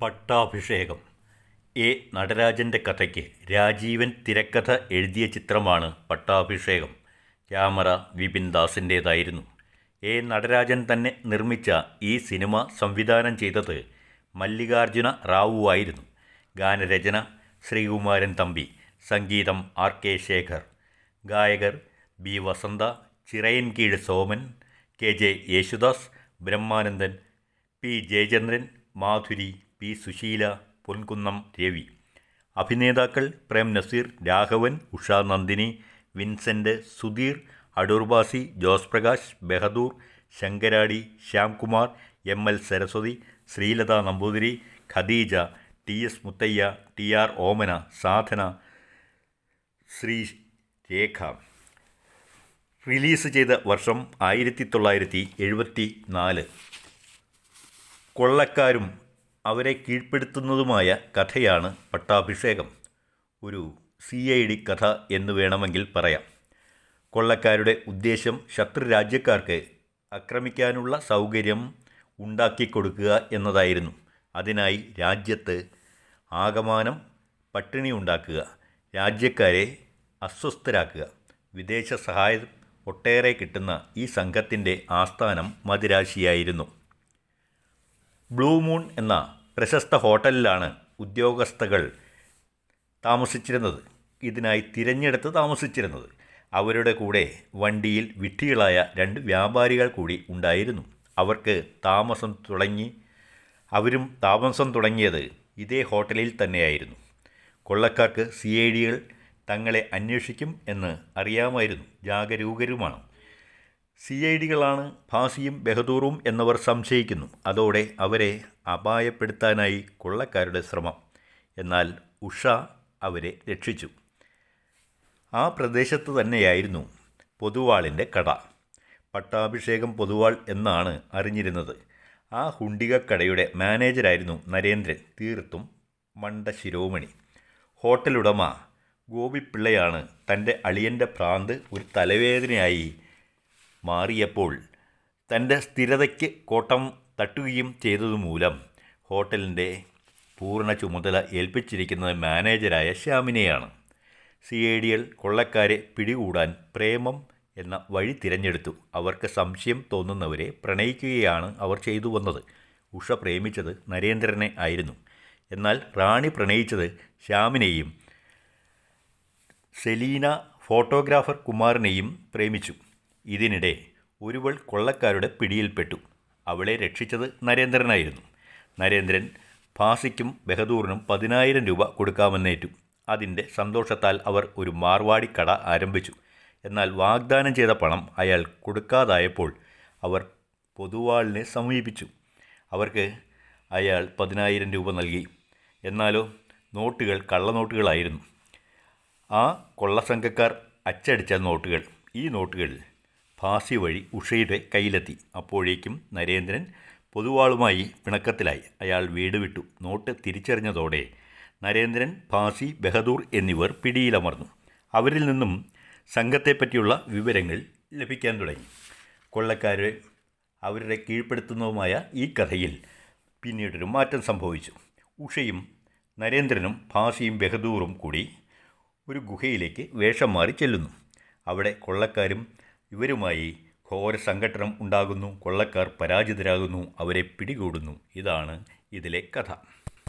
പട്ടാഭിഷേകം. A. നടരാജന്റെ കഥയ്ക്ക് രാജീവൻ തിരക്കഥ എഴുതിയ ചിത്രമാണ് പട്ടാഭിഷേകം. ക്യാമറ വിപിൻ ദാസിന്റേതായിരുന്നു എ. നടരാജൻ തന്നെ നിർമ്മിച്ച ഈ സിനിമ സംവിധാനം ചെയ്തത് മല്ലികാർജുന റാവുവായിരുന്നു ഗാനരചന ശ്രീകുമാരൻ തമ്പി സംഗീതം ആർ. കെ. ശേഖർ. ഗായകർ B. Vasantha Chirayinkeezhu Soman K. J. Yesudas Brahmanandan P. Jayachandran Madhuri P Susheela Ponkunnam Ravi. അഭിനേതാക്കൾ Prem Nazir Raghavan Usha Nandini Vincent Sudheer Adoor Bhasi Jose Prakash Bahadur Sankaradi Shyamkumar M L Saraswathi Sreelatha Namboothiri Khadeeja T S Muthaiah T R Omana Sadhana Sri Rekha. Release ചെയ്ത വർഷം ആയിരത്തി തൊള്ളായിരത്തി എഴുപത്തി നാല്. കൊള്ളക്കാരും അവരെ കീഴ്പ്പെടുത്തുന്നതുമായ കഥയാണ് പട്ടാഭിഷേകം. ഒരു സി ഐ ഡി കഥ എന്ന് വേണമെങ്കിൽ പറയാം. കൊള്ളക്കാരുടെ ഉദ്ദേശം ശത്രു രാജ്യക്കാർക്ക് ആക്രമിക്കാനുള്ള സൗകര്യം ഉണ്ടാക്കിക്കൊടുക്കുക എന്നതായിരുന്നു. അതിനായി രാജ്യത്ത് ആകമാനം പട്ടിണി ഉണ്ടാക്കുക രാജ്യക്കാരെ അസ്വസ്ഥരാക്കുക വിദേശ സഹായം ഒട്ടേറെ കിട്ടുന്ന ഈ സംഘത്തിന്റെ ആസ്ഥാനം മദിരാശിയായിരുന്നു. ബ്ലൂ മൂൺ എന്ന പ്രശസ്ത ഹോട്ടലിലാണ് ഉദ്യോഗസ്ഥകൾ താമസിച്ചിരുന്നത്. ഇതിനായി തിരഞ്ഞെടുത്ത് താമസിച്ചിരുന്നത്. അവരുടെ കൂടെ വണ്ടിയിൽ വിട്ടികളായ രണ്ട് വ്യാപാരികൾ കൂടി ഉണ്ടായിരുന്നു. അവർക്ക് താമസം തുടങ്ങി അവരും താമസം തുടങ്ങിയത് ഇതേ ഹോട്ടലിൽ തന്നെയായിരുന്നു. കൊള്ളക്കാർക്ക് സി ഐ ഡികൾ തങ്ങളെ അന്വേഷിക്കും എന്ന് അറിയാമായിരുന്നു. ജാഗരൂകരുമാണ്. സി ഐ ഡികളാണ് ഭാസിയും ബഹദൂറും എന്നവർ സംശയിക്കുന്നു. അതോടെ അവരെ അപായപ്പെടുത്താനായി കൊള്ളക്കാരുടെ ശ്രമം. എന്നാൽ ഉഷ അവരെ രക്ഷിച്ചു. ആ പ്രദേശത്ത് തന്നെയായിരുന്നു പൊതുവാളിന്റെ കട. പട്ടാഭിഷേകം പൊതുവാൾ എന്നാണ് അറിഞ്ഞിരുന്നത്. ആ ഹുണ്ടികക്കടയുടെ മാനേജരായിരുന്നു നരേന്ദ്രൻ തീർത്തും മണ്ട ശിരോമണി. ഹോട്ടലുടമ ഗോപിപ്പിള്ളയാണ് തന്റെ അളിയന്റെ ഭ്രാന്ത് ഒരു തലവേദനയായി മാറിയപ്പോൾ തന്റെ സ്ഥിരതയ്ക്ക് കോട്ടം തട്ടുകയും ചെയ്തതുമൂലം ഹോട്ടലിന്റെ പൂർണ ചുമതല ഏൽപ്പിച്ചിരിക്കുന്നത് മാനേജരായ ശ്യാമിനെയാണ്. സി ഐ എൽ കൊള്ളക്കാരെ പിടികൂടാൻ പ്രേമം എന്ന വഴി തിരഞ്ഞെടുത്തു. അവർക്ക് സംശയം തോന്നുന്നവരെ പ്രണയിക്കുകയാണ് അവർ ചെയ്തു വന്നത്. ഉഷ പ്രേമിച്ചത് നരേന്ദ്രനെ ആയിരുന്നു. എന്നാൽ റാണി പ്രണയിച്ചത് ശ്യാമിനെയും സെലീന ഫോട്ടോഗ്രാഫർ കുമാറിനെയും പ്രേമിച്ചു. ഇതിനിടെ ഒരുവൾ കൊള്ളക്കാരുടെ പിടിയിൽപ്പെട്ടു. അവളെ രക്ഷിച്ചത് നരേന്ദ്രനായിരുന്നു. നരേന്ദ്രൻ ഫാസിക്കും ബഹദൂറിനും പതിനായിരം രൂപ കൊടുക്കാമെന്നേറ്റു. അതിന്റെ സന്തോഷത്താൽ അവർ ഒരു മാർവാടി കട ആരംഭിച്ചു. എന്നാൽ വാഗ്ദാനം ചെയ്ത പണം അയാൾ കൊടുക്കാതായപ്പോൾ അവർ പൊതുവാളിനെ സമീപിച്ചു. അവർക്ക് അയാൾ പതിനായിരം രൂപ നൽകി. എന്നാലോ നോട്ടുകൾ കള്ളനോട്ടുകളായിരുന്നു. ആ കൊള്ളസംഘക്കാർ അച്ചടിച്ച നോട്ടുകൾ. ഈ നോട്ടുകൾ ഭാസി വഴി ഉഷയുടെ കയ്യിലെത്തി. അപ്പോഴേക്കും നരേന്ദ്രൻ പൊതുവാളുമായി പിണക്കത്തിലായി. അയാൾ വീട് വിട്ടു. നോട്ട് തിരിച്ചറിഞ്ഞതോടെ നരേന്ദ്രൻ ഫാസി ബഹദൂർ എന്നിവർ പിടിയിലമർന്നു. അവരിൽ നിന്നും സംഘത്തെപ്പറ്റിയുള്ള വിവരങ്ങൾ ലഭിക്കാൻ തുടങ്ങി. കൊള്ളക്കാരെ അവരുടെ കീഴ്പ്പെടുത്തുന്നതുമായ ഈ കഥയിൽ പിന്നീടൊരു മാറ്റം സംഭവിച്ചു. ഉഷയും നരേന്ദ്രനും ഫാസിയും ബഹദൂറും കൂടി ഒരു ഗുഹയിലേക്ക് വേഷം മാറി ചെല്ലുന്നു. അവിടെ കൊള്ളക്കാരും ഇവരുമായി ഘോര സംഘടനം ഉണ്ടാകുന്നു കൊള്ളക്കാർ പരാജിതരാകുന്നു അവരെ പിടികൂടുന്നു. ഇതാണ് ഇതിലെ കഥ.